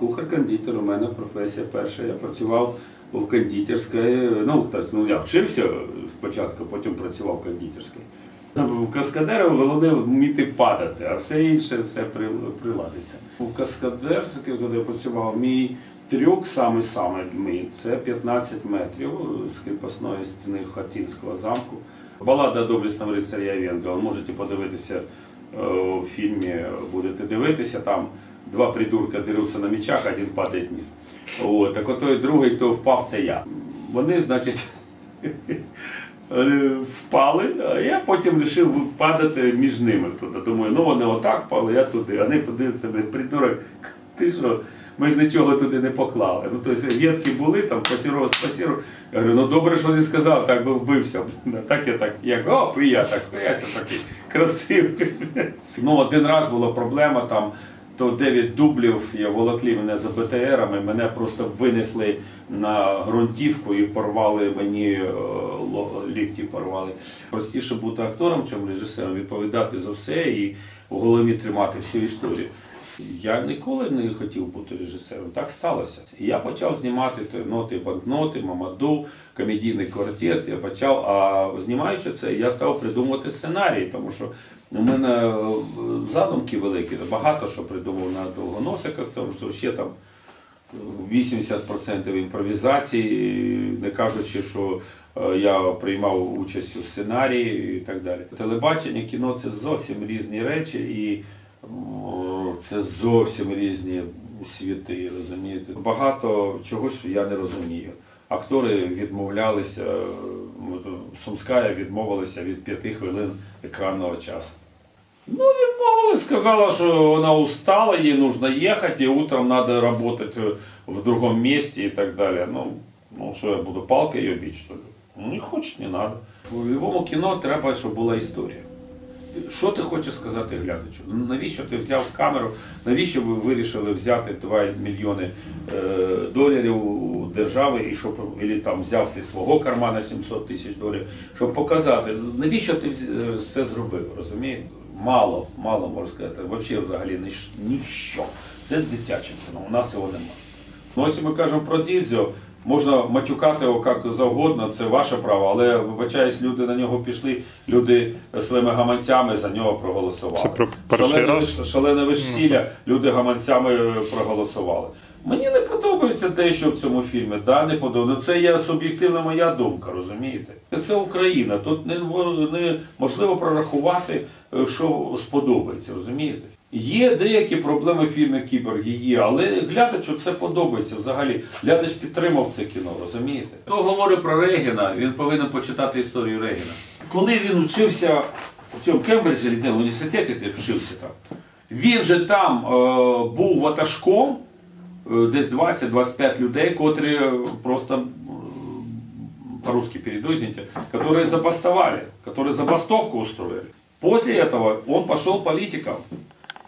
Кухар-кондитер у мене професія перша. Я працював у кондитерській. Ну, ну я вчився спочатку, потім працював в кондитерській. Каскадера головне вміти падати, а все інше все приладиться. У каскадерській, коли я працював, мій трюк самий самий мій це 15 метрів з кріпосної стіни Хатинського замку. Балада доблесного рицаря Венга. Ви можете подивитися е, у фільмі, будете дивитися там. Два придурка деруться на мечах, один падає вниз. От, так от той другий, хто впав, це я. Вони, значить, впали, а я потім вирішив падати між ними. Тут. Думаю, ну вони отак впали, я туди. Вони подивляться, придурок, ти що? Ми ж нічого туди не поклали. Ну, тобто ветки були, там пасіров, спасіров. Я говорю, ну добре, що ти сказав, так би вбився. Так я так, як оп, і я так, я такий красивий. Ну, один раз була проблема там то 9 дублів я волокли мене за БТРами, мене просто винесли на ґрунтівку і порвали мені е, лікті порвали. Простіше бути актором, чим режисером, відповідати за все і в голові тримати всю історію. Я ніколи не хотів бути режисером, так сталося. Я почав знімати ноти, банкноти, мамаду, комедійний квартет. Я почав, а знімаючи це, я став придумувати сценарії, тому що у мене е, задумки великі, багато що придумав на довгоносиках, тому що ще там 80% імпровізації, не кажучи, що е, я приймав участь у сценарії і так далі. Телебачення, кіно це зовсім різні речі, і це зовсім різні світи, розумієте. Багато чогось, що я не розумію. Актори відмовлялися, е, от, Сумська відмовилася від п'яти хвилин екранного часу. Ну, відмовилась, сказала, що вона устала, їй нужно їхати, і утром треба працювати в другому місці і так далі. Ну, ну що я буду палкою її ли? Ну, не хочеш, не треба. В будь-якому кіно треба, щоб була історія. Що ти хочеш сказати глядачу? Ну, Навіщо ти взяв камеру? Навіщо ви вирішили взяти 2 мільйони е, доларів у держави і щоб або там взяв ти свого кармана 700 тисяч доларів, щоб показати, навіщо ти е, зробив? Розумієте? Мало, мало можна сказати. Взагалі взагалі ніщо. Це дитяче кіно. У нас його немає. Ну, якщо ми кажемо про Дідзьо, можна матюкати його як завгодно, це ваше право, але вибачаюсь, люди на нього пішли, люди своїми гаманцями за нього проголосували. Це про перший шалене, раз? шалене весілля, люди гаманцями проголосували. Мені не подобається те, що в цьому фільмі, да, не подобається. Це є суб'єктивна моя думка, розумієте? Це Україна. Тут не, неможливо прорахувати, е, що сподобається, розумієте? Є деякі проблеми в фільмі Кіборги, є, але глядачу це подобається взагалі. Глядач підтримав це кіно, розумієте? Хто говорить про Регіна, він повинен почитати історію Регіна. Коли він вчився в цьому Кембриджі, де в університеті, де вчився там, він же там е, був ватажком, е, десь 20-25 людей, котрі е, просто е, по-русски перейду, извините, которые забастовали, которые забастовку устроили. После этого он пошел политиком.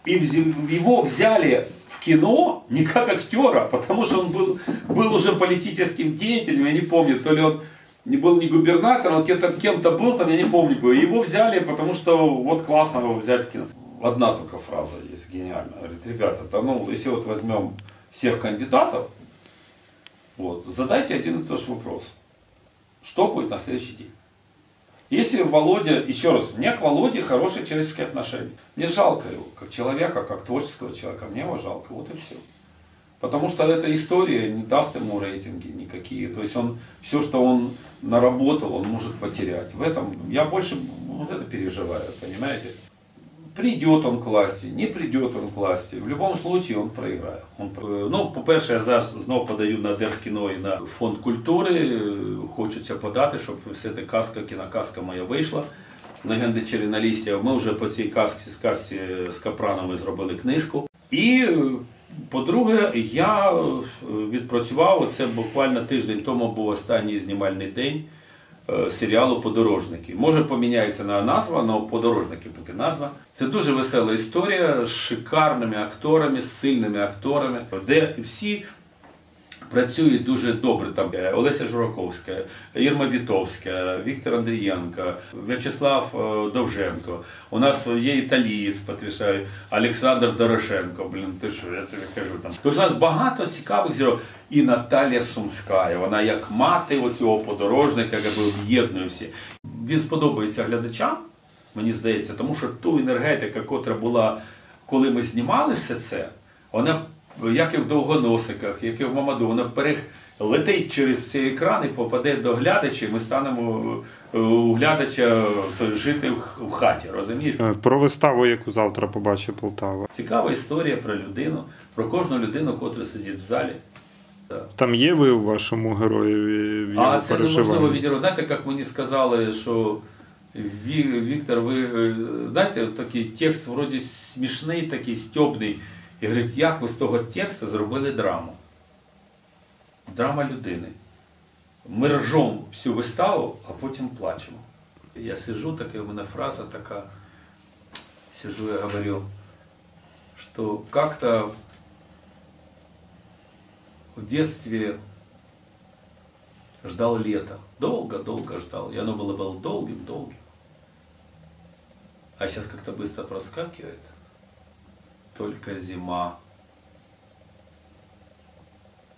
И его взяли в кино не как актера, потому что он был, был уже политическим деятелем, я не помню, то ли он не был не губернатором, он кем-то, кем-то был там, я не помню. Его взяли, потому что вот классно его взять в кино. Одна только фраза есть гениальная. Говорит, ребята, да ну, если вот возьмем всех кандидатов, вот, задайте один и тот же вопрос. Что будет на следующий день? Если Володя, еще раз, меня к Володе хорошие человеческие отношения. Мне жалко его, как человека, как творческого человека, мне его жалко, вот и все. Потому что эта история не даст ему рейтинги никакие. То есть он, все, что он наработал, он может потерять. В этом я больше вот это переживаю, понимаете? Придет он к власти, не придет он к власти. В любом случае он проиграє. Он, е, ну, по-перше, я зараз знову подаю на Держкіно і на фонд культури. Е, Хочеться подати, щоб все-таки казка, кіноказка моя вийшла. Легенди Чарівна Лісія. Ми вже по цій казці, сказці з Капранами зробили книжку. І, е, по-друге, я е, відпрацював, це буквально тиждень тому був останній знімальний день серіалу Подорожники. Може поміняється на назва, але подорожники поки назва. Це дуже весела історія з шикарними акторами, з сильними акторами, де всі Працюють дуже добре там е, Олеся Жураковська, Ірма Вітовська, Віктор Андрієнко, В'ячеслав е, Довженко. У нас є італієць, потрясаю, Олександр Дорошенко. Блін, ти що, я тобі кажу там. Тобто у нас багато цікавих зірок. І Наталія Сумська. Вона як мати оцього подорожника, якби об'єднує всі. Він сподобається глядачам, мені здається, тому що ту енергетика, котра була, коли ми знімали все це, вона, як і в довгоносиках, як і в Мамаду, вона перех... летить через ці екрани, попаде до глядача, і ми станемо е, у глядача е, жити в хаті, розумієш? Е, Про виставу, яку завтра побачить Полтава. Цікава історія про людину, про кожну людину, котра сидить в залі. Там є ви у вашому героєві в його А це неможливо відірвати. Знаєте, як мені сказали, що Віктор, ви е, знаєте, такий текст вроді смішний, такий стьобний. І говорить, як ви з того тексту зробили драму? Драма людини. Ми ржем всю виставу, а потім плачемо. Я сижу, така у мене фраза така, сижу я говорю, что как-то в детстве ждал лета. Долго-долго ждал. И оно было, было долгим-долгим. А сейчас как-то быстро проскакивает. Только зима.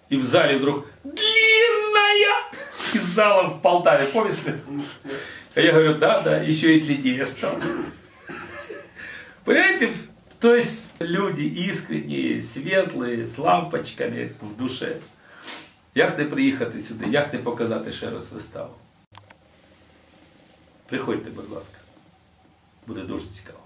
И в зале вдруг длинная из зала в Полтаве, помнишь? А я говорю, да, да, еще и длиннее стало. Понимаете, то есть люди искренние, светлые, з лампочками в душе. Як не приїхати сюди, як не показати ще раз виставу? Приходьте, будь ласка. Буде дуже цікаво.